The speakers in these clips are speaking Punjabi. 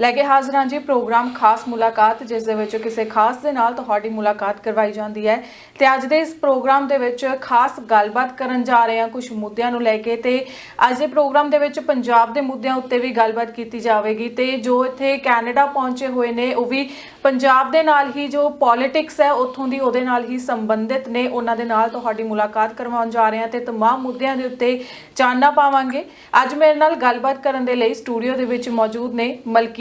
ਲੈ ਕੇ ਹਾਜ਼ਰ ਹਾਂ ਜੀ ਪ੍ਰੋਗਰਾਮ ਖਾਸ ਮੁਲਾਕਾਤ ਜਿਸ ਦੇ ਵਿੱਚ ਕਿਸੇ ਖਾਸ ਦੇ ਨਾਲ ਤੁਹਾਡੀ ਮੁਲਾਕਾਤ ਕਰਵਾਈ ਜਾਂਦੀ ਹੈ ਤੇ ਅੱਜ ਦੇ ਇਸ ਪ੍ਰੋਗਰਾਮ ਦੇ ਵਿੱਚ ਖਾਸ ਗੱਲਬਾਤ ਕਰਨ ਜਾ ਰਹੇ ਹਾਂ ਕੁਝ ਮੁੱਦਿਆਂ ਨੂੰ ਲੈ ਕੇ ਤੇ ਅੱਜ ਦੇ ਪ੍ਰੋਗਰਾਮ ਦੇ ਵਿੱਚ ਪੰਜਾਬ ਦੇ ਮੁੱਦਿਆਂ ਉੱਤੇ ਵੀ ਗੱਲਬਾਤ ਕੀਤੀ ਜਾਵੇਗੀ ਤੇ ਜੋ ਇੱਥੇ ਕੈਨੇਡਾ ਪਹੁੰਚੇ ਹੋਏ ਨੇ ਉਹ ਵੀ ਪੰਜਾਬ ਦੇ ਨਾਲ ਹੀ ਜੋ ਪੋਲਿਟਿਕਸ ਹੈ ਉੱਥੋਂ ਦੀ ਉਹਦੇ ਨਾਲ ਹੀ ਸੰਬੰਧਿਤ ਨੇ ਉਹਨਾਂ ਦੇ ਨਾਲ ਤੁਹਾਡੀ ਮੁਲਾਕਾਤ ਕਰਵਾਉਣ ਜਾ ਰਹੇ ਹਾਂ ਤੇ तमाम ਮੁੱਦਿਆਂ ਦੇ ਉੱਤੇ ਚਾਨਣਾ ਪਾਵਾਂਗੇ ਅੱਜ ਮੇਰੇ ਨਾਲ ਗੱਲਬਾਤ ਕਰਨ ਦੇ ਲਈ ਸਟੂਡੀਓ ਦੇ ਵਿੱਚ ਮੌਜੂਦ ਨੇ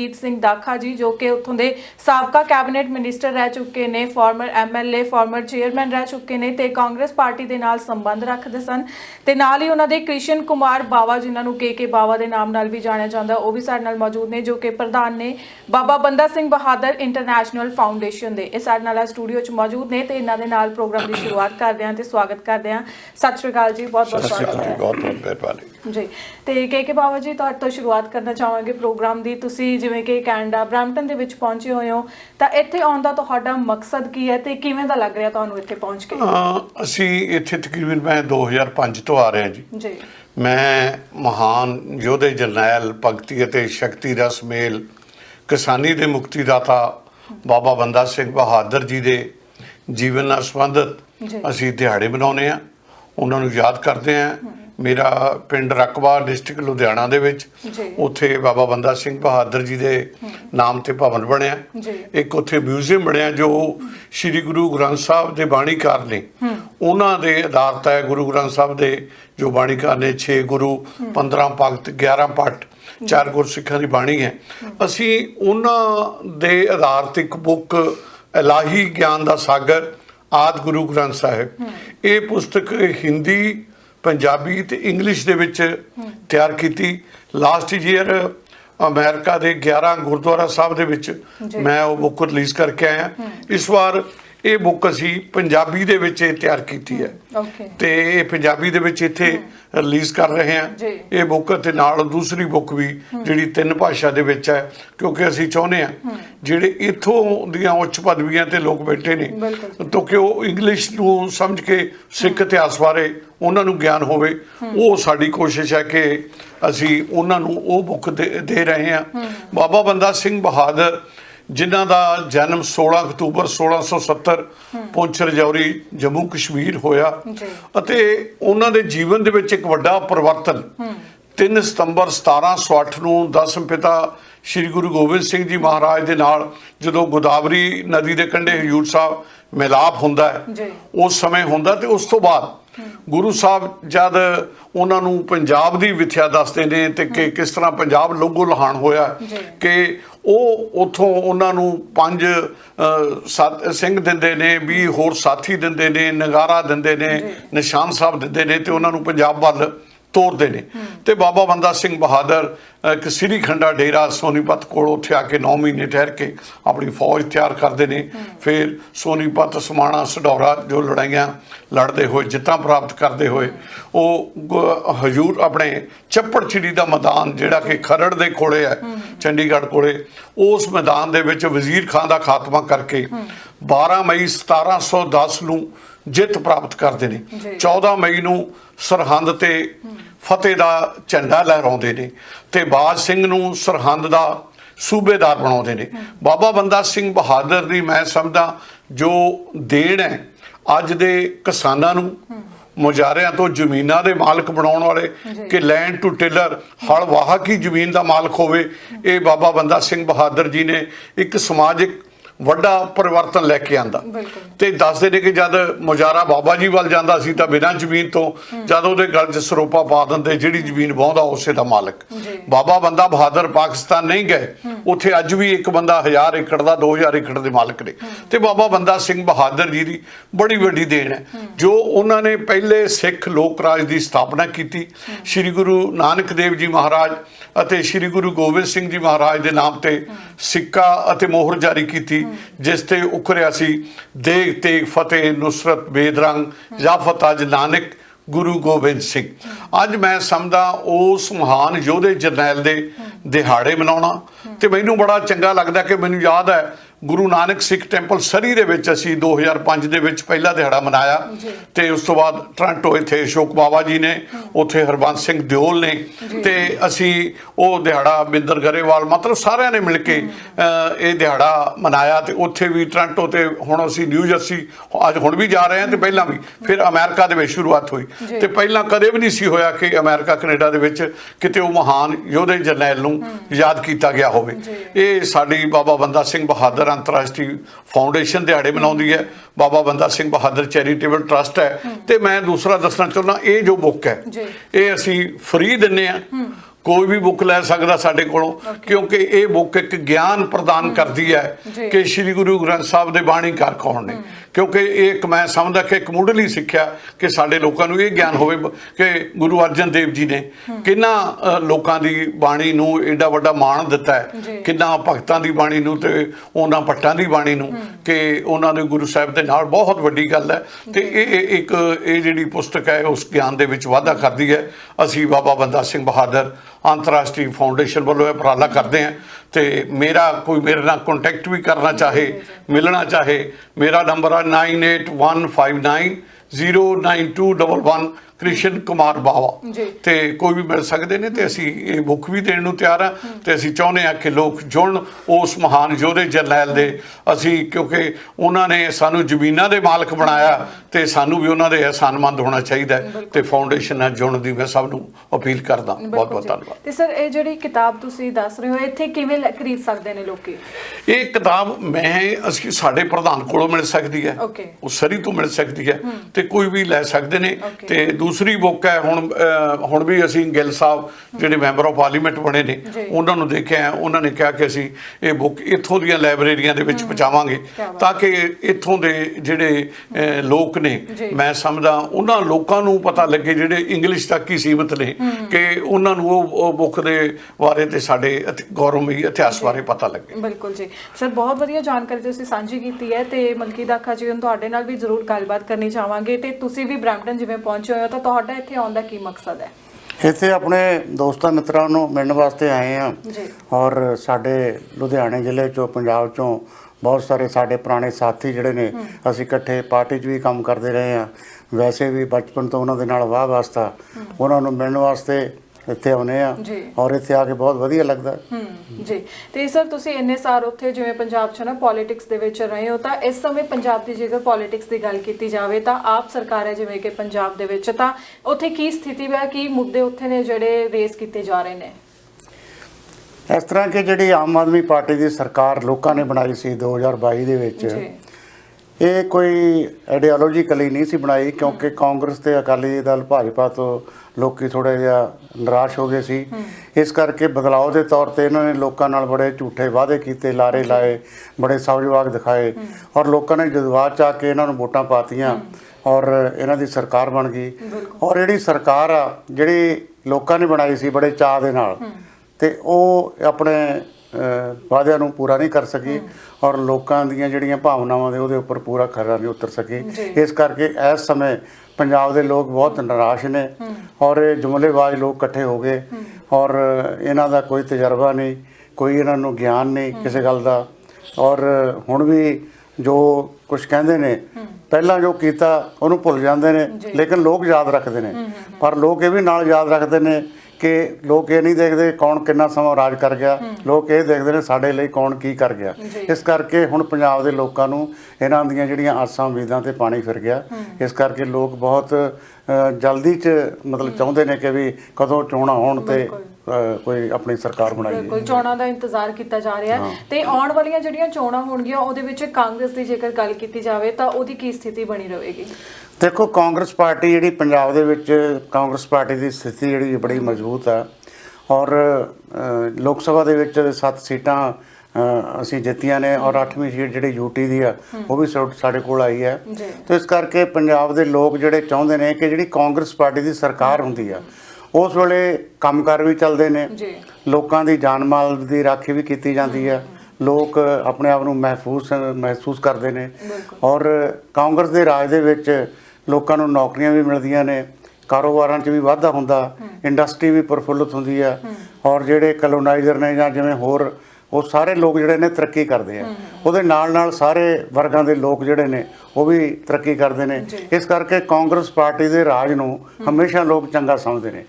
ਮਲਕੀਤ ਸਿੰਘ ਦਾਖਾ ਜੀ ਜੋ ਕਿ ਉੱਥੋਂ ਦੇ ਸਾਬਕਾ ਕੈਬਨਿਟ ਮਿਨਿਸਟਰ ਰਹਿ ਚੁੱਕੇ ਨੇ ਫਾਰਮਰ ਐਮਐਲਏ ਫਾਰਮਰ ਚੇਅਰਮੈਨ ਰਹਿ ਚੁੱਕੇ ਨੇ ਤੇ ਕਾਂਗਰਸ ਪਾਰਟੀ ਦੇ ਨਾਲ ਸੰਬੰਧ ਰੱਖਦੇ ਸਨ ਤੇ ਨਾਲ ਹੀ ਉਹਨਾਂ ਦੇ ਕ੍ਰਿਸ਼ਨ ਕੁਮਾਰ ਬਾਵਾ ਜਿਨ੍ਹਾਂ ਨੂੰ ਕੇ ਕੇ ਬਾਵਾ ਦੇ ਨਾਮ ਨਾਲ ਵੀ ਜਾਣਿਆ ਜਾਂਦਾ ਉਹ ਵੀ ਸਾਡੇ ਨਾਲ ਮੌਜੂਦ ਨੇ ਜੋ ਕਿ ਪ੍ਰਧਾਨ ਨੇ ਬਾਬਾ ਬੰਦਾ ਸਿੰਘ ਬਹਾਦਰ ਇੰਟਰਨੈਸ਼ਨਲ ਫਾਊਂਡੇਸ਼ਨ ਦੇ। ਇਹ ਸਾਡੇ ਨਾਲ ਸਟੂਡੀਓ 'ਚ ਮੌਜੂਦ ਨੇ ਤੇ ਇਹਨਾਂ ਦੇ ਨਾਲ ਪ੍ਰੋਗਰਾਮ ਦੀ ਸ਼ੁਰੂਆਤ ਕਰਦੇ ਹਾਂ ਤੇ ਸਵਾਗਤ ਕਰਦੇ ਹਾਂ। ਸਤਿ ਸ਼੍ਰੀ ਅਕਾਲ ਜੀ ਬਹੁਤ ਬਹੁਤ ਸਵਾਗਤ ਹੈ। ਬਹੁਤ ਬਹੁਤ ਮਿਹਰਬਾਨੀ। ਜੀ ਤੇ ਕੇ ਕੇ ਬਾਬਾ ਜੀ ਤੁਹਾਡੇ ਤੋਂ ਸ਼ੁਰੂਆਤ ਕਰਨਾ ਚਾਹਾਂਗੇ ਪ੍ਰੋਗਰਾਮ ਦੀ। ਤੁਸੀਂ ਜਿਵੇਂ ਕਿ ਕੈਨੇਡਾ ਬ੍ਰੈਂਪਟਨ ਦੇ ਵਿੱਚ ਪਹੁੰਚੇ ਹੋਏ ਹੋ ਤਾਂ ਇੱਥੇ ਆਉਣ ਦਾ ਤੁਹਾਡਾ ਮਕਸਦ ਕੀ ਹੈ ਤੇ ਕਿਵੇਂ ਦਾ ਲੱਗ ਰਿਹਾ ਤੁਹਾਨੂੰ ਇੱਥੇ ਪਹੁੰਚ ਕੇ? ਅਸੀਂ ਇੱਥੇ ਤਕਰੀਬਨ ਮੈਂ 2005 ਤੋਂ ਆ ਰਿਹਾ ਜੀ। ਜੀ। ਮੈਂ ਮਹਾਨ ਯੋਧੇ ਜਰਨੈਲ ਭਗਤੀ ਅਤੇ ਸ਼ਕਤੀ ਰਸ ਮੇਲ ਕਿਸਾਨੀ ਦੇ ਮੁਕਤੀਦਾਤਾ ਬਾਬਾ ਬੰਦਾ ਸਿੰਘ ਬਹਾਦਰ ਜੀ ਦੇ ਜੀਵਨ ਨਾਲ। ਸੰਬੰਧਿਤ ਅਸੀਂ ਦਿਹਾੜੇ ਮਨਾਉਂਦੇ ਆ ਉਹਨਾਂ ਨੂੰ ਯਾਦ ਕਰਦੇ ਆ ਮੇਰਾ ਪਿੰਡ ਰਕਬਾ ਡਿਸਟ੍ਰਿਕਟ ਲੁਧਿਆਣਾ ਦੇ ਵਿੱਚ। ਉੱਥੇ ਬਾਬਾ ਬੰਦਾ ਸਿੰਘ ਬਹਾਦਰ ਜੀ ਦੇ ਨਾਮ ਤੇ ਭਵਨ ਬਣਿਆ। ਇੱਕ ਉੱਥੇ ਮਿਊਜ਼ੀਅਮ ਬਣਿਆ ਜੋ ਸ੍ਰੀ ਗੁਰੂ ਗ੍ਰੰਥ ਸਾਹਿਬ ਦੇ ਬਾਣੀਕਾਰ ਨੇ। ਉਹਨਾਂ ਦੇ ਆਧਾਰਤ ਹੈ ਗੁਰੂ ਗ੍ਰੰਥ ਸਾਹਿਬ ਦੇ ਜੋ ਬਾਣੀਕਾਰ ਨੇ 6 ਗੁਰੂ 15 ਭਗਤ 11 ਪੱਟ ਚਾਰ ਗੁਰਸਿੱਖਾਂ ਦੀ ਬਾਣੀ ਹੈ। ਅਸੀਂ ਉਹਨਾਂ ਦੇ ਆਧਾਰਤ ਇੱਕ ਬੁੱਕ ਇਲਾਹੀ ਗਿਆਨ ਦਾ ਸਾਗਰ ਆਦ ਗੁਰੂ ਗ੍ਰੰਥ ਸਾਹਿਬ। ਇਹ ਪੁਸਤਕ ਹਿੰਦੀ ਪੰਜਾਬੀ ਤੇ ਇੰਗਲਿਸ਼ ਦੇ ਵਿੱਚ ਤਿਆਰ ਕੀਤੀ। ਲਾਸਟ ਈਅਰ ਅਮਰੀਕਾ ਦੇ 11 ਗੁਰਦੁਆਰਾ ਸਾਹਿਬ ਦੇ ਵਿੱਚ। ਮੈਂ ਉਹ ਬੁੱਕ ਰਿਲੀਜ਼ ਕਰਕੇ ਆਇਆ। ਇਸ ਵਾਰ ਇਹ ਬੁੱਕ ਅਸੀਂ ਪੰਜਾਬੀ ਦੇ ਵਿੱਚ ਇਹ ਤਿਆਰ ਕੀਤੀ ਹੈ। ਓਕੇ। ਤੇ ਇਹ ਪੰਜਾਬੀ ਦੇ ਵਿੱਚ ਇੱਥੇ ਰਿਲੀਜ਼ ਕਰ ਰਹੇ ਹਾਂ। ਇਹ ਬੁੱਕ ਤੇ ਨਾਲ ਦੂਸਰੀ ਬੁੱਕ ਵੀ ਜਿਹੜੀ ਤਿੰਨ ਭਾਸ਼ਾ ਦੇ ਵਿੱਚ ਹੈ ਕਿਉਂਕਿ ਅਸੀਂ ਚਾਹੁੰਦੇ ਹਾਂ ਜਿਹੜੇ ਇੱਥੋਂ ਦੀਆਂ ਉੱਚ ਪਦਵੀਆਂ ਤੇ ਲੋਕ ਬੈਠੇ ਨੇ। ਤਾਂ ਕਿ ਉਹ ਇੰਗਲਿਸ਼ ਨੂੰ ਸਮਝ ਕੇ ਸਿੱਖ ਇਤਿਹਾਸ ਬਾਰੇ ਉਹਨਾਂ ਨੂੰ ਗਿਆਨ ਹੋਵੇ। ਉਹ ਸਾਡੀ ਕੋਸ਼ਿਸ਼ ਹੈ ਕਿ ਅਸੀਂ ਉਹਨਾਂ ਨੂੰ ਉਹ ਬੁੱਕ ਦੇ ਦੇ ਰਹੇ ਹਾਂ। ਬਾਬਾ ਬੰਦਾ ਸਿੰਘ ਬਹਾਦਰ ਜਿਨ੍ਹਾਂ ਦਾ ਜਨਮ 16 ਅਕਤੂਬਰ 1670 ਪੁੰਛ ਰਜੌਰੀ ਜੰਮੂ ਕਸ਼ਮੀਰ ਹੋਇਆ। ਅਤੇ ਉਹਨਾਂ ਦੇ ਜੀਵਨ ਦੇ ਵਿੱਚ ਇੱਕ ਵੱਡਾ ਪਰਿਵਰਤਨ 3 ਸਤੰਬਰ 1708 ਨੂੰ ਦਸਮ ਪਿਤਾ ਸ੍ਰੀ ਗੁਰੂ ਗੋਬਿੰਦ ਸਿੰਘ ਜੀ ਮਹਾਰਾਜ ਦੇ ਨਾਲ ਜਦੋਂ ਗੋਦਾਵਰੀ ਨਦੀ ਦੇ ਕੰਢੇ ਹਜੂਰ ਸਾਹਿਬ ਮਿਲਾਪ ਹੁੰਦਾ। ਹੈ ਉਸ ਸਮੇਂ ਹੁੰਦਾ ਤੇ ਉਸ ਤੋਂ ਬਾਅਦ ਗੁਰੂ ਸਾਹਿਬ ਜਦ ਉਹਨਾਂ ਨੂੰ ਪੰਜਾਬ ਦੀ ਵਿਥਿਆ ਦੱਸਦੇ ਨੇ ਤੇ ਕਿ ਕਿਸ ਤਰ੍ਹਾਂ ਪੰਜਾਬ ਲੋਗੋ ਲਹਾਨ ਹੋਇਆ। ਕਿ ਉਹ ਉਥੋਂ ਉਹਨਾਂ ਨੂੰ ਪੰਜ ਸੱਤ ਸਿੰਘ ਦਿੰਦੇ ਨੇ ਵੀ ਹੋਰ ਸਾਥੀ ਦਿੰਦੇ ਨੇ ਨਗਾਰਾ ਦਿੰਦੇ ਨੇ। ਨਿਸ਼ਾਨ ਸਾਹਿਬ ਦਿੰਦੇ ਨੇ ਤੇ ਉਹਨਾਂ ਨੂੰ ਪੰਜਾਬ ਵੱਲ ਤੋਰਦੇ ਨੇ। ਤੇ ਬਾਬਾ ਬੰਦਾ ਸਿੰਘ ਬਹਾਦਰ ਇੱਕ ਸ੍ਰੀ ਖੰਡਾ ਡੇਰਾ ਸੋਨੀਪਤ ਕੋਲ ਉੱਥੇ ਆ ਕੇ 9 ਮਹੀਨੇ ਠਹਿਰ ਕੇ ਆਪਣੀ ਫੌਜ ਤਿਆਰ ਕਰਦੇ ਨੇ। ਫਿਰ ਸੋਨੀਪਤ, ਸਮਾਣਾ, ਸਡੌਰਾ ਜੋ ਲੜਾਈਆਂ ਲੜਦੇ ਹੋਏ, ਜਿੱਤਾਂ ਪ੍ਰਾਪਤ ਕਰਦੇ ਹੋਏ, ਉਹ ਗ- ਹਜੂਰ ਆਪਣੇ ਚੱਪੜਚਿੜੀ ਦਾ ਮੈਦਾਨ ਜਿਹੜਾ ਕਿ ਖਰੜ ਦੇ ਕੋਲੇ ਹੈ, ਚੰਡੀਗੜ੍ਹ ਕੋਲੇ, ਉਸ ਮੈਦਾਨ ਦੇ ਵਿੱਚ ਵਜ਼ੀਰ ਖਾਨ ਦਾ ਖਾਤਮਾ ਕਰਕੇ 12 ਮਈ 1710 ਨੂੰ ਜਿੱਤ ਪ੍ਰਾਪਤ ਕਰਦੇ ਨੇ। ਜੀ। 14 ਮਈ ਨੂੰ ਸਰਹੰਦ ਤੇ ਫਤਿਹ ਦਾ ਝੰਡਾ ਲਹਿਰਾਉਂਦੇ ਨੇ ਤੇ ਬਾਜ ਸਿੰਘ ਨੂੰ ਸਰਹੰਦ ਦਾ ਸੂਬੇਦਾਰ ਬਣਾਉਂਦੇ ਨੇ। ਬਾਬਾ ਬੰਦਾ ਸਿੰਘ ਬਹਾਦਰ ਦੀ ਮੈਂ ਸਮਝਦਾ ਜੋ ਦੇਣ ਹੈ ਅੱਜ ਦੇ ਕਿਸਾਨਾਂ ਨੂੰ ਮੁਜਾਰਿਆਂ ਤੋਂ ਜ਼ਮੀਨਾਂ ਦੇ ਮਾਲਕ ਬਣਾਉਣ ਵਾਲੇ ਕਿ ਲੈਂਡ ਟੂ ਟਿਲਰ ਹਲ ਵਾਹਕੀ ਜ਼ਮੀਨ ਦਾ ਮਾਲਕ ਹੋਵੇ ਇਹ ਬਾਬਾ ਬੰਦਾ ਸਿੰਘ ਬਹਾਦਰ ਜੀ ਨੇ ਇੱਕ ਸਮਾਜਿਕ ਵੱਡਾ ਪਰਿਵਰਤਨ ਲੈ ਕੇ ਆਂਦਾ। ਤੇ ਦੱਸਦੇ ਨੇ ਕਿ ਜਦ ਮੁਜਾਰਾ ਬਾਬਾ ਜੀ ਵੱਲ ਜਾਂਦਾ ਸੀ ਤਾਂ ਬਿਨਾਂ ਜ਼ਮੀਨ ਤੋਂ ਜਦ ਉਹਦੇ ਗਲ 'ਚ ਸਰੋਪਾ ਪਾ ਦਿੰਦੇ ਜਿਹੜੀ ਜ਼ਮੀਨ ਵਾਹੁੰਦਾ ਉਸੇ ਦਾ ਮਾਲਕ। ਬਾਬਾ ਬੰਦਾ ਬਹਾਦਰ ਪਾਕਿਸਤਾਨ ਨਹੀਂ ਗਏ ਉੱਥੇ ਅੱਜ ਵੀ ਇੱਕ ਬੰਦਾ 1000 ਏਕੜ ਦਾ 2000 ਏਕੜ ਦੇ ਮਾਲਕ ਨੇ। ਤੇ ਬਾਬਾ ਬੰਦਾ ਸਿੰਘ ਬਹਾਦਰ ਜੀ ਦੀ ਬੜੀ ਵੱਡੀ ਦੇਣ ਹੈ। ਜੋ ਉਹਨਾਂ ਨੇ ਪਹਿਲੇ ਸਿੱਖ ਲੋਕ ਰਾਜ ਦੀ ਸਥਾਪਨਾ ਕੀਤੀ। ਸ੍ਰੀ ਗੁਰੂ ਨਾਨਕ ਦੇਵ ਜੀ ਮਹਾਰਾਜ ਅਤੇ ਸ੍ਰੀ ਗੁਰੂ ਗੋਬਿੰਦ ਸਿੰਘ ਜੀ ਮਹਾਰਾਜ ਦੇ ਨਾਮ ਤੇ ਸਿੱਕਾ ਅਤੇ ਮੋਹਰ ਜਾਰੀ ਕੀਤੀ। ਜਿਸ ਤੇ ਉਕਰਿਆ ਸੀ, ਦੇਗ ਤੇਗ ਫਤਿਹ, ਨੁਸਰਤ ਬੇਦਰੰਗ ਜਾਫਤ ਅਜ ਨਾਨਕ, ਗੁਰੂ ਗੋਬਿੰਦ ਸਿੰਘ। ਅੱਜ ਮੈਂ ਸਮਝਦਾ ਉਸ ਮਹਾਨ ਯੋਧੇ ਜਰਨੈਲ ਦੇ ਦਿਹਾੜੇ ਮਨਾਉਣਾ ਤੇ ਮੈਨੂੰ ਬੜਾ ਚੰਗਾ ਲੱਗਦਾ ਕਿ ਮੈਨੂੰ ਯਾਦ ਹੈ ਗੁਰੂ ਨਾਨਕ ਸਿੱਖ ਟੈਂਪਲ ਸਰੀ ਦੇ ਵਿੱਚ ਅਸੀਂ 2005 ਦੇ ਵਿੱਚ ਪਹਿਲਾ ਦਿਹਾੜਾ ਮਨਾਇਆ। ਤੇ ਉਸ ਤੋਂ ਬਾਅਦ ਟ੍ਰਾਂਟੋ ਇੱਥੇ ਅਸ਼ੋਕ ਬਾਬਾ ਜੀ ਨੇ ਉੱਥੇ ਹਰਬੰਸ ਸਿੰਘ ਦਿਓਲ ਨੇ ਤੇ ਅਸੀਂ ਉਹ ਦਿਹਾੜਾ ਬਿੰਦਰ ਗਰੇਵਾਲ ਮਤਲਬ ਸਾਰਿਆਂ ਨੇ ਮਿਲ ਕੇ ਇਹ ਦਿਹਾੜਾ ਮਨਾਇਆ ਤੇ ਉੱਥੇ ਵੀ ਟ੍ਰਾਂਟੋ ਤੇ ਹੁਣ ਅਸੀਂ ਨਿਊ ਜਰਸੀ ਅੱਜ ਹੁਣ ਵੀ ਜਾ ਰਹੇ ਹਾਂ ਤੇ ਪਹਿਲਾਂ ਵੀ ਫਿਰ ਅਮਰੀਕਾ ਦੇ ਵਿੱਚ ਸ਼ੁਰੂਆਤ ਹੋਈ। ਤੇ ਪਹਿਲਾਂ ਕਦੇ ਵੀ ਨਹੀਂ ਸੀ ਹੋਇਆ ਕਿ ਅਮਰੀਕਾ ਕੈਨੇਡਾ ਦੇ ਵਿੱਚ ਕਿਤੇ ਉਹ ਮਹਾਨ ਯੋਧੇ ਜਰਨੈਲ ਨੂੰ ਯਾਦ ਕੀਤਾ ਗਿਆ ਹੋਵੇ। ਇਹ ਸਾਡੀ ਬਾਬਾ ਬੰਦਾ ਸਿੰਘ ਬਹਾਦਰ ਅੰਤਰਰਾਸ਼ਟਰੀ ਫਾਊਂਡੇਸ਼ਨ ਦਿਹਾੜੇ ਮਨਾਉਂਦੀ ਹੈ। ਬਾਬਾ ਬੰਦਾ ਸਿੰਘ ਬਹਾਦਰ ਚੈਰੀਟੇਬਲ ਟਰਸਟ ਹੈ। ਤੇ ਮੈਂ ਦੂਸਰਾ ਦੱਸਣਾ ਚਾਹੁੰਦਾ ਇਹ ਜੋ ਬੁੱਕ ਹੈ। ਇਹ ਅਸੀਂ ਫ੍ਰੀ ਦਿੰਨੇ ਆ ਕੋਈ ਵੀ ਬੁੱਕ ਲੈ ਸਕਦਾ ਸਾਡੇ ਕੋਲੋਂ ਕਿਉਂਕਿ ਇਹ ਬੁੱਕ ਇੱਕ ਗਿਆਨ ਪ੍ਰਦਾਨ ਕਰਦੀ ਹੈ। ਕਿ ਸ੍ਰੀ ਗੁਰੂ ਗ੍ਰੰਥ ਸਾਹਿਬ ਦੇ ਬਾਣੀਕਾਰ ਕੌਣ ਨੇ। ਕਿਉਂਕਿ ਇਹ ਇੱਕ ਮੈਂ ਸਮਝਦਾ ਕਿ ਇੱਕ ਮੁੱਢਲੀ ਸਿੱਖਿਆ ਕਿ ਸਾਡੇ ਲੋਕਾਂ ਨੂੰ ਇਹ ਗਿਆਨ ਹੋਵੇ ਕਿ ਗੁਰੂ ਅਰਜਨ ਦੇਵ ਜੀ ਨੇ ਕਿੰਨਾ ਲੋਕਾਂ ਦੀ ਬਾਣੀ ਨੂੰ ਏਡਾ ਵੱਡਾ ਮਾਣ ਦਿੱਤਾ। ਹੈ। ਕਿੰਨਾ ਭਗਤਾਂ ਦੀ ਬਾਣੀ ਨੂੰ ਤੇ ਉਹਨਾਂ ਪੱਟਾਂ ਦੀ ਬਾਣੀ ਨੂੰ ਕਿ ਉਹਨਾਂ ਦੇ ਗੁਰੂ ਸਾਹਿਬ ਦੇ ਨਾਲ ਬਹੁਤ ਵੱਡੀ ਗੱਲ ਹੈ। ਤੇ ਇਹ ਇਹ ਇੱਕ ਇਹ ਜਿਹੜੀ ਪੁਸਤਕ ਹੈ ਉਸ ਗਿਆਨ ਦੇ ਵਿੱਚ ਵਾਧਾ ਕਰਦੀ ਹੈ। ਅਸੀਂ ਬਾਬਾ ਬੰਦਾ ਸਿੰਘ ਬਹਾਦਰ ਅੰਤਰਰਾਸ਼ਟਰੀ ਫਾਊਂਡੇਸ਼ਨ ਵੱਲੋਂ ਇਹ ਉਪਰਾਲਾ ਕਰਦੇ ਹਾਂ ਤੇ ਮੇਰਾ ਕੋਈ ਮੇਰੇ ਨਾਲ ਕੰਟੈਕਟ ਵੀ ਕਰਨਾ ਚਾਹੇ, ਮਿਲਣਾ ਚਾਹੇ, ਮੇਰਾ ਨੰਬਰ ਹੈ 9815909211 ਕ੍ਰਿਸ਼ਨ ਕੁਮਾਰ ਬਾਵਾ। ਤੇ ਕੋਈ ਵੀ ਮਿਲ ਸਕਦੇ ਨੇ ਤੇ ਅਸੀਂ ਇਹ ਬੁੱਕ ਵੀ ਦੇਣ ਨੂੰ ਤਿਆਰ ਆ ਤੇ ਅਸੀਂ ਚਾਹੁੰਦੇ ਆ ਕਿ ਲੋਕ ਜੁੜਨ ਉਸ ਮਹਾਨ ਯੋਧੇ ਜਰਨੈਲ ਦੇ। ਅਸੀਂ ਕਿਉਂਕਿ ਉਹਨਾਂ ਨੇ ਸਾਨੂੰ ਜ਼ਮੀਨਾਂ ਦੇ ਮਾਲਕ ਬਣਾਇਆ ਤੇ ਸਾਨੂੰ ਵੀ ਉਹਨਾਂ ਦੇ ਅਹਿਸਾਨਮੰਦ ਹੋਣਾ ਚਾਹੀਦਾ ਤੇ ਫਾਊਂਡੇਸ਼ਨ ਨਾਲ ਜੁੜਨ ਦੀ ਮੈਂ ਸਭ ਨੂੰ ਅਪੀਲ ਕਰਦਾ। ਬਹੁਤ ਬਹੁਤ। ਧੰਨਵਾਦ। ਤੇ ਸਰ ਇਹ ਜਿਹੜੀ ਕਿਤਾਬ ਤੁਸੀਂ ਦੱਸ ਰਹੇ ਹੋ ਇੱਥੇ ਕਿਵੇਂ ਖਰੀਦ ਸਕਦੇ ਨੇ ਲੋਕੀ? ਇਹ ਕਿਤਾਬ ਮੈਂ ਅਸੀਂ ਸਾਡੇ ਪ੍ਰਧਾਨ ਕੋਲੋਂ ਮਿਲ ਸਕਦੀ ਹੈ. ਉਹ ਸਰੀ ਤੋਂ ਮਿਲ ਸਕਦੀ ਹੈ ਤੇ ਕੋਈ ਵੀ ਲੈ ਸਕਦੇ ਨੇ. ਤੇ ਦੂਸਰੀ ਬੁੱਕ ਹੈ ਹੁਣ ਹੁਣ ਵੀ ਅਸੀਂ ਗਿੱਲ ਸਾਹਿਬ ਜਿਹੜੇ ਮੈਂਬਰ ਆਫ ਪਾਰਲੀਮੈਂਟ ਬਣੇ ਨੇ। ਉਹਨਾਂ ਨੂੰ ਦੇਖਿਆ ਉਹਨਾਂ ਨੇ ਕਿਹਾ ਕਿ ਅਸੀਂ ਇਹ ਬੁੱਕ ਇੱਥੋਂ ਦੀਆਂ ਲਾਇਬ੍ਰੇਰੀਆਂ ਦੇ ਵਿੱਚ ਪਹੁੰਚਾਵਾਂਗੇ। ਤਾਂ ਕਿ ਇੱਥੋਂ ਦੇ ਜਿਹੜੇ ਲੋਕ ਨੇ। ਮੈਂ ਸਮਝਦਾ ਉਹਨਾਂ ਲੋਕਾਂ ਨੂੰ ਪਤਾ ਲੱਗੇ ਜਿਹੜੇ ਇੰਗਲਿਸ਼ ਤੱਕ ਹੀ ਸੀਮਿਤ ਨੇ ਕਿ ਉਹਨਾਂ ਨੂੰ ਉਹ ਬੁੱਕ ਦੇ ਬਾਰੇ ਤੇ ਸਾਡੇ ਗੌਰਵਮਈ ਇਤਿਹਾਸ ਬਾਰੇ ਪਤਾ ਲੱਗੇ ਬਿਲਕੁਲ ਜੀ ਸਰ ਬਹੁਤ ਵਧੀਆ ਜਾਣਕਾਰੀ ਤੁਸੀਂ ਸਾਂਝੀ ਕੀਤੀ ਹੈ ਤੇ ਮਲਕੀ ਦਾਖਾ ਜੀ ਹੁਣ ਤੁਹਾਡੇ ਨਾਲ ਵੀ ਜ਼ਰੂਰ ਗੱਲਬਾਤ ਕਰਨੀ ਚਾਹਾਂਗੇ ਤੇ ਤੁਸੀਂ ਵੀ ਬ੍ਰੈਂਪਟਨ ਜਿਵੇਂ ਪਹੁੰਚੇ ਹੋ ਤਾਂ ਤੁਹਾਡਾ ਇੱਥੇ ਆਉਣ ਦਾ ਕੀ ਮਕਸਦ ਹੈ? ਇੱਥੇ ਆਪਣੇ ਦੋਸਤਾਂ ਮਿੱਤਰਾਂ ਨੂੰ ਮਿਲਣ ਵਾਸਤੇ ਆਏ ਆ ਜੀ। ਔਰ ਸਾਡੇ ਲੁਧਿਆਣੇ ਜ਼ਿਲ੍ਹੇ ਚੋਂ ਪੰਜਾਬ ਚੋਂ ਬਹੁਤ ਸਾਰੇ ਸਾਡੇ ਪੁਰਾਣੇ ਸਾਥੀ ਜਿਹੜੇ ਨੇ ਅਸੀਂ ਇਕੱਠੇ ਪਾਰਟੀ 'ਚ ਵੀ ਕੰਮ ਕਰਦੇ ਰਹੇ ਆ ਵੈਸੇ ਵੀ ਬਚਪਨ ਤੋਂ ਉਹਨਾਂ ਦੇ ਨਾਲ ਵਾਹ ਵਾਸਤਾ ਉਹਨਾਂ ਨੂੰ ਮਿਲਣ ਵਾਸਤੇ ਇੱਥੇ ਆਉਨੇ ਆ। ਜੀ। ਔਰ ਇੱਥੇ ਆ ਕੇ ਬਹੁਤ ਵਧੀਆ ਲੱਗਦਾ। ਹੂੰ ਜੀ। ਤੇ ਸਰ ਤੁਸੀਂ ਇੰਨੇ ਸਾਲ ਉੱਥੇ ਜਿਵੇਂ ਪੰਜਾਬ 'ਚ ਨਾ ਪੋਲਿਟਿਕਸ ਦੇ ਵਿੱਚ ਰਹੇ ਹੋ ਤਾਂ ਇਸ ਸਮੇਂ ਪੰਜਾਬ ਦੀ ਜੇਕਰ ਪੋਲਿਟਿਕਸ ਦੀ ਗੱਲ ਕੀਤੀ ਜਾਵੇ ਤਾਂ ਆਪ ਸਰਕਾਰ ਹੈ ਜਿਵੇਂ ਕਿ ਪੰਜਾਬ ਦੇ ਵਿੱਚ ਤਾਂ ਉੱਥੇ ਕੀ ਸਥਿਤੀ ਹੈ ਕੀ ਮੁੱਦੇ ਉੱਥੇ ਨੇ ਜਿਹੜੇ ਰੇਸ ਕੀਤੇ ਜਾ ਰਹੇ ਨੇ? ਇਸ ਤਰ੍ਹਾਂ ਕਿ ਜਿਹੜੀ ਆਮ ਆਦਮੀ ਪਾਰਟੀ ਦੀ ਸਰਕਾਰ ਲੋਕਾਂ ਨੇ ਬਣਾਈ ਸੀ 2022 ਦੇ ਵਿੱਚ ਜੀ। ਇਹ ਕੋਈ ਆਈਡੀਓਲੋਜੀਕਲੀ ਨਹੀਂ ਸੀ ਬਣਾਈ ਕਿਉਂਕਿ ਕਾਂਗਰਸ ਤੇ ਅਕਾਲੀ ਦਲ ਭਾਜਪਾ ਤੋਂ ਲੋਕੀ ਥੋੜਾ ਜਿਹਾ ਨਿਰਾਸ਼ ਹੋ ਗਏ ਸੀ। ਇਸ ਕਰਕੇ ਬਦਲਾਅ ਦੇ ਤੌਰ ਤੇ ਇਹਨਾਂ ਨੇ ਲੋਕਾਂ ਨਾਲ ਬੜੇ ਝੂਠੇ ਵਾਅਦੇ ਕੀਤੇ ਲਾਰੇ ਲਾਏ ਬੜੇ ਸੌਜਵਾਗ ਦਿਖਾਏ ਔਰ ਲੋਕਾਂ ਨੇ ਜਜ਼ਬਾਤ ਚ ਕੇ ਇਹਨਾਂ ਨੂੰ ਵੋਟਾਂ ਪਾਤੀਆਂ ਔਰ ਇਹਨਾਂ ਦੀ ਸਰਕਾਰ ਬਣ ਗਈ। ਔਰ ਜਿਹੜੀ ਸਰਕਾਰ ਆ ਜਿਹੜੀ ਲੋਕਾਂ ਨੇ ਬਣਾਈ ਸੀ ਬੜੇ ਚਾਅ ਦੇ ਨਾਲ ਤੇ ਉਹ ਆਪਣੇ ਵਾਅਦਿਆਂ ਨੂੰ ਪੂਰਾ ਨਹੀਂ ਕਰ ਸਕੀ ਔਰ ਲੋਕਾਂ ਦੀਆਂ ਜਿਹੜੀਆਂ ਭਾਵਨਾਵਾਂ ਦੇ ਉਹਦੇ ਉੱਪਰ ਪੂਰਾ ਖਰਾ ਨਹੀਂ ਉਤਰ ਸਕੀ। ਇਸ ਕਰਕੇ ਇਸ ਸਮੇਂ ਪੰਜਾਬ ਦੇ ਲੋਕ ਬਹੁਤ ਨਿਰਾਸ਼ ਨੇ ਔਰ ਇਹ ਜੁਮਲੇਬਾਜ਼ ਲੋਕ ਇਕੱਠੇ ਹੋ ਗਏ ਔਰ ਇਹਨਾਂ ਦਾ ਕੋਈ ਤਜਰਬਾ ਨਹੀਂ ਕੋਈ ਇਹਨਾਂ ਨੂੰ ਗਿਆਨ ਨਹੀਂ ਕਿਸੇ ਗੱਲ ਦਾ ਔਰ ਹੁਣ ਵੀ ਜੋ ਕੁਝ ਕਹਿੰਦੇ ਨੇ ਪਹਿਲਾਂ ਜੋ ਕੀਤਾ ਉਹਨੂੰ ਭੁੱਲ ਜਾਂਦੇ ਨੇ ਲੇਕਿਨ ਲੋਕ ਯਾਦ ਰੱਖਦੇ ਨੇ। ਪਰ ਲੋਕ ਇਹ ਵੀ ਨਾਲ ਯਾਦ ਰੱਖਦੇ ਨੇ ਕਿ ਲੋਕ ਇਹ ਨਹੀਂ ਦੇਖਦੇ ਕੌਣ ਕਿੰਨਾ ਸਮਾਂ ਰਾਜ ਕਰ ਗਿਆ। ਲੋਕ ਇਹ ਦੇਖਦੇ ਨੇ ਸਾਡੇ ਲਈ ਕੌਣ ਕੀ ਕਰ ਗਿਆ। ਇਸ ਕਰਕੇ ਹੁਣ ਪੰਜਾਬ ਦੇ ਲੋਕਾਂ ਨੂੰ ਇਹਨਾਂ ਦੀਆਂ ਜਿਹੜੀਆਂ ਆਸਾਂ ਉਮੀਦਾਂ ਤੇ ਪਾਣੀ ਫਿਰ ਗਿਆ। ਇਸ ਕਰਕੇ ਲੋਕ ਬਹੁਤ ਜਲਦੀ ਚ ਮਤਲਬ ਚਾਹੁੰਦੇ ਨੇ ਕਿ ਵੀ ਕਦੋਂ ਚੋਣਾਂ ਹੋਣ ਤੇ ਕੋਈ ਆਪਣੀ ਸਰਕਾਰ ਬਣਾਈਏ ਬਿਲਕੁਲ ਚੋਣਾਂ ਦਾ ਇੰਤਜ਼ਾਰ ਕੀਤਾ ਜਾ ਰਿਹਾ ਹੈ। ਤੇ ਆਉਣ ਵਾਲੀਆਂ ਜਿਹੜੀਆਂ ਚੋਣਾਂ ਹੋਣਗੀਆਂ ਉਹਦੇ ਵਿੱਚ ਕਾਂਗਰਸ ਦੀ ਜੇਕਰ ਗੱਲ ਕੀਤੀ ਜਾਵੇ ਤਾਂ ਉਹਦੀ ਕੀ ਸਥਿਤੀ ਬਣੀ ਰਹੇਗੀ? ਦੇਖੋ ਕਾਂਗਰਸ ਪਾਰਟੀ ਜਿਹੜੀ ਪੰਜਾਬ ਦੇ ਵਿੱਚ ਕਾਂਗਰਸ ਪਾਰਟੀ ਦੀ ਸਥਿਤੀ ਜਿਹੜੀ ਬੜੀ ਮਜ਼ਬੂਤ ਆ। ਔਰ ਲੋਕ ਸਭਾ ਦੇ ਵਿੱਚ 7 ਸੀਟਾਂ ਅਸੀਂ ਜਿੱਤੀਆਂ ਨੇ ਔਰ 8ਵੀਂ ਸੀਟ ਜਿਹੜੀ ਯੂਟੀ ਦੀ ਆ ਉਹ ਵੀ ਸਾਡੇ ਕੋਲ ਆਈ ਹੈ। ਤੇ ਇਸ ਕਰਕੇ ਪੰਜਾਬ ਦੇ ਲੋਕ ਜਿਹੜੇ ਚਾਹੁੰਦੇ ਨੇ ਕਿ ਜਿਹੜੀ ਕਾਂਗਰਸ ਪਾਰਟੀ ਦੀ ਸਰਕਾਰ ਹੁੰਦੀ ਆ ਉਸ ਵੇਲੇ ਕੰਮਕਾਰ ਵੀ ਚੱਲਦੇ ਨੇ। ਲੋਕਾਂ ਦੀ ਜਾਨ ਮਾਲ ਦੀ ਰਾਖੀ ਵੀ ਕੀਤੀ ਜਾਂਦੀ ਹੈ ਲੋਕ ਆਪਣੇ ਆਪ ਨੂੰ ਮਹਿਫੂਜ਼ ਮਹਿਸੂਸ ਕਰਦੇ ਨੇ। ਔਰ ਕਾਂਗਰਸ ਦੇ ਰਾਜ ਦੇ ਵਿੱਚ ਲੋਕਾਂ ਨੂੰ ਨੌਕਰੀਆਂ ਵੀ ਮਿਲਦੀਆਂ ਨੇ ਕਾਰੋਬਾਰਾਂ 'ਚ ਵੀ ਵਾਧਾ ਹੁੰਦਾ ਇੰਡਸਟਰੀ ਵੀ ਪ੍ਰਫੁੱਲਤ ਹੁੰਦੀ ਆ। ਔਰ ਜਿਹੜੇ ਕਲੋਨਾਈਜ਼ਰ ਨੇ ਜਾਂ ਜਿਵੇਂ ਹੋਰ ਉਹ ਸਾਰੇ ਲੋਕ ਜਿਹੜੇ ਨੇ ਤਰੱਕੀ ਕਰਦੇ ਆ। ਉਹਦੇ ਨਾਲ ਨਾਲ ਸਾਰੇ ਵਰਗਾਂ ਦੇ ਲੋਕ ਜਿਹੜੇ ਨੇ ਉਹ ਵੀ ਤਰੱਕੀ ਕਰਦੇ ਨੇ। ਇਸ ਕਰਕੇ ਕਾਂਗਰਸ ਪਾਰਟੀ ਦੇ ਰਾਜ ਨੂੰ ਹਮੇਸ਼ਾ ਲੋਕ ਚੰਗਾ ਸਮਝਦੇ ਨੇ।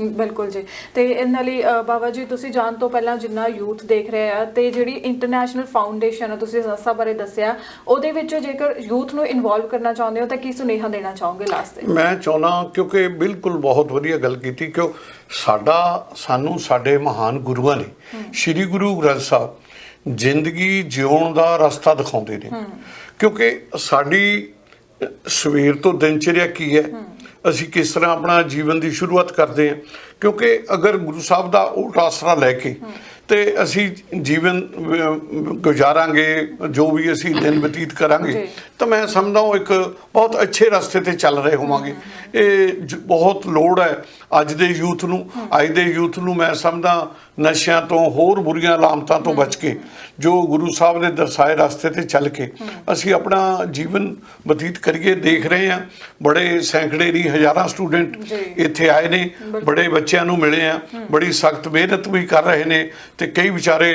ਬਿਲਕੁਲ ਜੀ। ਤੇ ਇਹਨਾਂ ਲਈ ਅ, ਬਾਬਾ ਜੀ ਤੁਸੀਂ ਜਾਣ ਤੋਂ ਪਹਿਲਾਂ ਜਿੰਨਾ ਯੂਥ ਦੇਖ ਰਿਹਾ ਆ ਤੇ ਜਿਹੜੀ ਇੰਟਰਨੈਸ਼ਨਲ ਫਾਊਂਡੇਸ਼ਨ ਆ ਤੁਸੀਂ ਸੰਸਥਾ ਬਾਰੇ ਦੱਸਿਆ ਉਹਦੇ ਵਿੱਚ ਜੇਕਰ ਯੂਥ ਨੂੰ ਇਨਵੋਲਵ ਕਰਨਾ ਚਾਹੁੰਦੇ ਹੋ ਤਾਂ ਕੀ ਸੁਨੇਹਾ ਦੇਣਾ ਚਾਹੋਗੇ ਲਾਸਟ ਤੇ? ਮੈਂ ਚਾਹੁੰਦਾ ਕਿਉਂਕਿ ਬਿਲਕੁਲ ਬਹੁਤ ਵਧੀਆ ਗੱਲ ਕੀਤੀ ਕਿਉਂ ਸਾਡਾ ਸਾਨੂੰ ਸਾਡੇ ਮਹਾਨ ਗੁਰੂਆਂ ਨੇ ਸ੍ਰੀ ਗੁਰੂ ਗ੍ਰੰਥ ਸਾਹਿਬ ਜ਼ਿੰਦਗੀ ਜਿਉਣ ਦਾ ਰਸਤਾ ਦਿਖਾਉਂਦੇ ਨੇ। ਕਿਉਂਕਿ ਸਾਡੀ ਅ, ਸਵੇਰ ਤੋਂ ਦਿਨਚਰਿਆ ਕੀ ਹੈ। ਅਸੀਂ ਕਿਸ ਤਰ੍ਹਾਂ ਆਪਣਾ ਜੀਵਨ ਦੀ ਸ਼ੁਰੂਆਤ ਕਰਦੇ ਹਾਂ ਕਿਉਂਕਿ ਅਗਰ ਗੁਰੂ ਸਾਹਿਬ ਦਾ ਓਟ ਆਸਰਾ ਲੈ ਕੇ ਤੇ ਅਸੀਂ ਜੀਵਨ ਗੁਜ਼ਾਰਾਂਗੇ ਜੋ ਵੀ ਅਸੀਂ ਦਿਨ ਬਤੀਤ ਕਰਾਂਗੇ। ਤਾਂ ਮੈਂ ਸਮਝਦਾ ਉਹ ਇੱਕ ਬਹੁਤ ਅੱਛੇ ਰਸਤੇ ਤੇ ਚੱਲ ਰਹੇ ਹੋਵਾਂਗੇ ਇਹ ਬਹੁਤ ਲੋੜ ਹੈ ਅੱਜ ਦੇ ਯੂਥ ਨੂੰ ਅੱਜ ਦੇ ਯੂਥ ਨੂੰ ਮੈਂ ਸਮਝਦਾ ਨਸ਼ਿਆਂ ਤੋਂ ਹੋਰ ਬੁਰੀਆਂ ਲਾਮਤਾਂ ਤੋਂ ਬਚ ਕੇ ਜੋ ਗੁਰੂ ਸਾਹਿਬ ਦੇ ਦਰਸਾਏ ਰਸਤੇ ਤੇ ਚੱਲ ਕੇ ਅਸੀਂ ਆਪਣਾ ਜੀਵਨ ਬਤੀਤ ਕਰੀਏ ਦੇਖ ਰਹੇ ਹਾਂ। ਬੜੇ ਸੈਂਕੜੇ ਨਹੀਂ ਹਜ਼ਾਰਾਂ ਸਟੂਡੈਂਟ। ਇੱਥੇ ਆਏ ਨੇ ਬੜੇ ਬੱਚਿਆਂ ਨੂੰ ਮਿਲੇ ਆ ਬੜੀ ਸਖਤ ਮਿਹਨਤ ਵੀ ਕਰ ਰਹੇ ਨੇ ਤੇ ਕਈ ਵਿਚਾਰੇ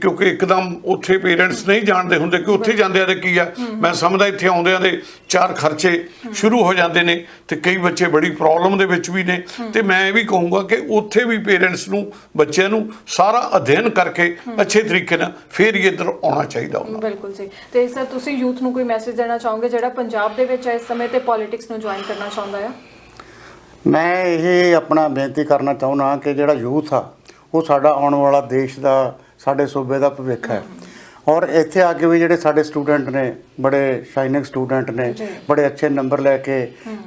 ਕਿਉਂਕਿ ਇੱਕਦਮ ਉੱਥੇ ਪੇਰੈਂਟਸ ਨਹੀਂ ਜਾਣਦੇ ਹੁੰਦੇ ਕਿ ਉੱਥੇ ਜਾਂਦੇ ਆ ਤੇ ਕੀ ਆ। ਮੈਂ ਸਮਝਦਾ ਇੱਥੇ ਆਉਂਦਿਆਂ ਦੇ ਚਾਰ ਖਰਚੇ ਸ਼ੁਰੂ ਹੋ ਜਾਂਦੇ ਨੇ ਤੇ ਕਈ ਬੱਚੇ ਬੜੀ ਪ੍ਰੋਬਲਮ ਦੇ ਵਿੱਚ ਵੀ ਨੇ। ਤੇ ਮੈਂ ਇਹ ਵੀ ਕਹੂੰਗਾ ਕਿ ਉੱਥੇ ਵੀ ਪੇਰੈਂਟਸ ਨੂੰ ਬੱਚਿਆਂ ਨੂੰ ਸਾਰਾ ਅਧਿਐਨ ਕਰਕੇ ਅੱਛੇ ਤਰੀਕੇ ਨਾਲ ਫੇਰ ਹੀ ਇੱਧਰ ਆਉਣਾ ਚਾਹੀਦਾ ਉਹਨਾਂ ਨੂੰ। ਬਿਲਕੁਲ ਜੀ ਤੇ ਸਰ ਤੁਸੀਂ ਯੂਥ ਨੂੰ ਕੋਈ ਮੈਸੇਜ ਦੇਣਾ ਚਾਹੋਗੇ ਜਿਹੜਾ ਪੰਜਾਬ ਦੇ ਵਿੱਚ ਹੈ ਇਸ ਸਮੇਂ ਤੇ ਪੋਲਿਟਿਕਸ ਨੂੰ ਜੁਆਇਨ ਕਰਨਾ ਚਾਹੁੰਦਾ ਆ? ਮੈਂ ਇਹ ਆਪਣਾ ਬੇਨਤੀ ਕਰਨਾ ਚਾਹੁੰਦਾ ਕਿ ਜਿਹੜਾ ਯੂਥ ਆ ਉਹ ਸਾਡਾ ਆਉਣ ਵਾਲਾ ਦੇਸ਼ ਦਾ ਸਾਡੇ ਸੂਬੇ ਦਾ ਭਵਿੱਖ ਹੈ। ਔਰ ਇੱਥੇ ਆ ਕੇ ਵੀ ਜਿਹੜੇ ਸਾਡੇ ਸਟੂਡੈਂਟ ਨੇ ਬੜੇ ਸ਼ਾਈਨਿੰਗ ਸਟੂਡੈਂਟ ਨੇ। ਬੜੇ ਅੱਛੇ ਨੰਬਰ ਲੈ ਕੇ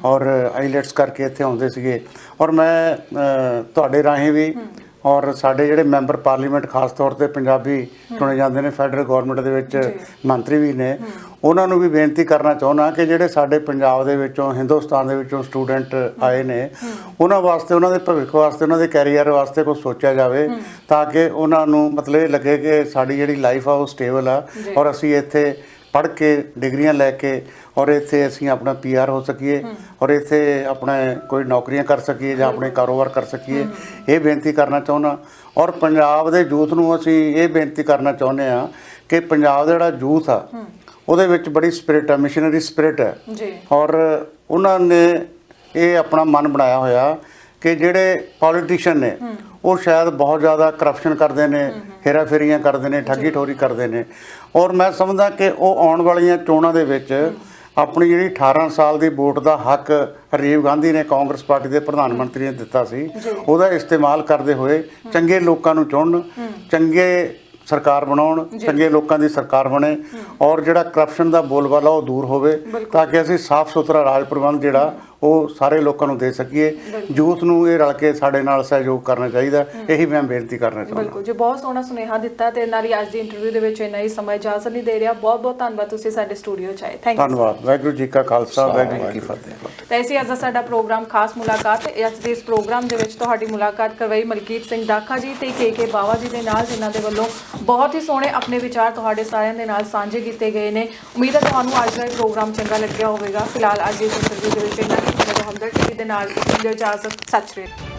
ਔਰ ਆਈਲੈਟਸ ਕਰਕੇ ਇੱਥੇ ਆਉਂਦੇ ਸੀਗੇ। ਔਰ ਮੈਂ ਤੁਹਾਡੇ ਰਾਹੀਂ ਵੀ ਔਰ ਸਾਡੇ ਜਿਹੜੇ ਮੈਂਬਰ ਪਾਰਲੀਮੈਂਟ ਖਾਸ ਤੌਰ ਤੇ ਪੰਜਾਬੀ ਚੁਣੇ ਜਾਂਦੇ ਨੇ ਫੈਡਰਲ ਗਵਰਨਮੈਂਟ ਦੇ ਵਿੱਚ ਮੰਤਰੀ ਵੀ ਨੇ। ਉਹਨਾਂ ਨੂੰ ਵੀ ਬੇਨਤੀ ਕਰਨਾ ਚਾਹੁੰਦਾ ਕਿ ਜਿਹੜੇ ਸਾਡੇ ਪੰਜਾਬ ਦੇ ਵਿੱਚੋਂ ਹਿੰਦੁਸਤਾਨ ਦੇ ਵਿੱਚੋਂ ਸਟੂਡੈਂਟ ਆਏ ਨੇ ਉਹਨਾਂ ਵਾਸਤੇ ਉਹਨਾਂ ਦੇ ਭਵਿੱਖ ਵਾਸਤੇ ਉਹਨਾਂ ਦੇ ਕੈਰੀਅਰ ਵਾਸਤੇ ਕੁਝ ਸੋਚਿਆ ਜਾਵੇ ਤਾਂ ਕਿ ਉਹਨਾਂ ਨੂੰ ਮਤਲਬ ਇਹ ਲੱਗੇ ਕਿ ਸਾਡੀ ਜਿਹੜੀ ਲਾਈਫ ਆ ਉਹ ਸਟੇਬਲ ਆ। ਔਰ ਅਸੀਂ ਇੱਥੇ ਪੜ੍ਹ ਕੇ ਡਿਗਰੀਆਂ ਲੈ ਕੇ ਔਰ ਇੱਥੇ ਅਸੀਂ ਆਪਣਾ ਪੀਆਰ ਹੋ ਸਕੀਏ ਔਰ ਇੱਥੇ ਆਪਣਾ ਕੋਈ ਨੌਕਰੀਆਂ ਕਰ ਸਕੀਏ ਜਾਂ ਆਪਣੇ ਕਾਰੋਬਾਰ ਕਰ ਸਕੀਏ ਇਹ ਬੇਨਤੀ ਕਰਨਾ ਚਾਹੁੰਦਾ ਔਰ ਪੰਜਾਬ ਦੇ ਯੂਥ ਨੂੰ ਅਸੀਂ ਇਹ ਬੇਨਤੀ ਕਰਨਾ ਚਾਹੁੰਦੇ ਆ ਕਿ ਪੰਜਾਬ ਦਾ ਜਿਹੜਾ ਯੂਥ ਆ ਉਹਦੇ ਵਿੱਚ ਬੜੀ ਸਪਿਰਿਟ ਹੈ ਮਿਸ਼ਨਰੀ ਸਪਿਰਿਟ ਹੈ। ਜੀ। ਔਰ ਉਹਨਾਂ ਨੇ ਇਹ ਆਪਣਾ ਮਨ ਬਣਾਇਆ ਹੋਇਆ ਕਿ ਜਿਹੜੇ ਪੋਲੀਟੀਸ਼ੀਅਨ ਨੇ ਉਹ ਸ਼ਾਇਦ ਬਹੁਤ ਜ਼ਿਆਦਾ ਕਰਪਸ਼ਨ ਕਰਦੇ ਨੇ ਹੇਰਾਫੇਰੀਆਂ ਕਰਦੇ ਨੇ ਠੱਗੀ ਠੋਰੀ ਕਰਦੇ ਨੇ। ਔਰ ਮੈਂ ਸਮਝਦਾ ਕਿ ਉਹ ਆਉਣ ਵਾਲੀਆਂ ਚੋਣਾਂ ਦੇ ਵਿੱਚ ਆਪਣੀ ਜਿਹੜੀ 18 ਸਾਲ ਦੀ ਵੋਟ ਦਾ ਹੱਕ ਰਾਜੀਵ ਗਾਂਧੀ ਨੇ ਕਾਂਗਰਸ ਪਾਰਟੀ ਦੇ ਪ੍ਰਧਾਨ ਮੰਤਰੀ ਨੇ ਦਿੱਤਾ ਸੀ ਉਹਦਾ ਇਸਤੇਮਾਲ ਕਰਦੇ ਹੋਏ ਚੰਗੇ ਲੋਕਾਂ ਨੂੰ ਚੁਣਨ ਚੰਗੇ ਸਰਕਾਰ ਬਣਾਉਣ ਚੰਗੇ ਲੋਕਾਂ ਦੀ ਸਰਕਾਰ ਬਣੇ ਔਰ ਜਿਹੜਾ ਕਰਪਸ਼ਨ ਦਾ ਬੋਲਬਾਲਾ ਉਹ ਦੂਰ ਹੋਵੇ ਤਾਂ ਕਿ ਅਸੀਂ ਸਾਫ਼ ਸੁਥਰਾ ਰਾਜ ਪ੍ਰਬੰਧ ਜਿਹੜਾ ਉਹ ਸਾਰੇ ਲੋਕਾਂ ਨੂੰ ਦੇ ਸਕੀਏ। ਯੂਥ ਨੂੰ ਇਹ ਰਲ ਕੇ ਸਾਡੇ ਨਾਲ ਸਹਿਯੋਗ ਕਰਨਾ ਚਾਹੀਦਾ। ਇਹੀ ਮੈਂ ਬੇਨਤੀ ਕਰਨਾ ਚਾਹੁੰਦਾ। ਬਿਲਕੁਲ। ਜੀ ਬਹੁਤ ਸੋਹਣਾ ਸੁਨੇਹਾ ਦਿੱਤਾ ਤੇ ਨਾਲ ਹੀ ਅੱਜ ਦੀ ਇੰਟਰਵਿਊ ਦੇ ਵਿੱਚ ਇੰਨਾ ਹੀ ਸਮਾਂ ਇਜਾਜ਼ਤ ਨਹੀਂ ਦੇ ਰਿਹਾ। ਬਹੁਤ ਬਹੁਤ ਧੰਨਵਾਦ ਤੁਸੀਂ ਸਾਡੇ ਸਟੂਡੀਓ ਚ ਆਏ। ਥੈਂਕ ਯੂ ਧੰਨਵਾਦ। ਵਾਹਿਗੁਰੂ ਜੀ ਕਾ ਖਾਲਸਾ ਵਾਹਿਗੁਰੂ ਜੀ ਕੀ ਫਤਿਹ। ਤਾਂ ਇਸੇ ਅੱਜ ਦਾ ਸਾਡਾ ਪ੍ਰੋਗਰਾਮ ਖਾਸ ਮੁਲਾਕਾਤ ਅੱਜ ਦੇ ਇਸ ਪ੍ਰੋਗਰਾਮ ਦੇ ਵਿੱਚ ਤੁਹਾਡੀ ਮੁਲਾਕਾਤ ਕਰਵਾਈ ਮਲਕੀਤ ਸਿੰਘ ਦਾਖਾ ਜੀ ਤੇ ਕੇ ਕੇ ਬਾਵਾ ਜੀ ਦੇ ਨਾਲ ਜਿਨ੍ਹਾਂ ਦੇ ਵੱਲੋਂ ਬਹੁਤ ਹੀ ਸੋਹਣੇ ਆਪਣੇ ਵਿਚਾਰ ਤੁਹਾਡੇ ਸਾਰਿਆਂ ਦੇ ਨਾਲ ਸਾਂਝੇ ਕੀਤੇ ਗਏ ਨੇ। ਉਮੀਦ ਹੈ ਤੁਹਾਨੂੰ ਅੱਜ ਦਾ ਇਹ ਪ੍ਰੋਗਰਾਮ ਚੰਗਾ ਲੱਗਿਆ ਹੋਵੇਗਾ। ਫਿਲਹਾਲ ਅੱਜ ਇਸ ਇੰਟਰਵਿਊ ਦੇ ਵਿੱਚ ਇੰਨਾ ਹਮਦਰ ਟੀਵੀ ਦੇ ਨਾਲ ਦਿਓ ਇਜਾਜ਼ਤ ਸਤਿ ਸ਼੍ਰੀ ਅਕਾਲ।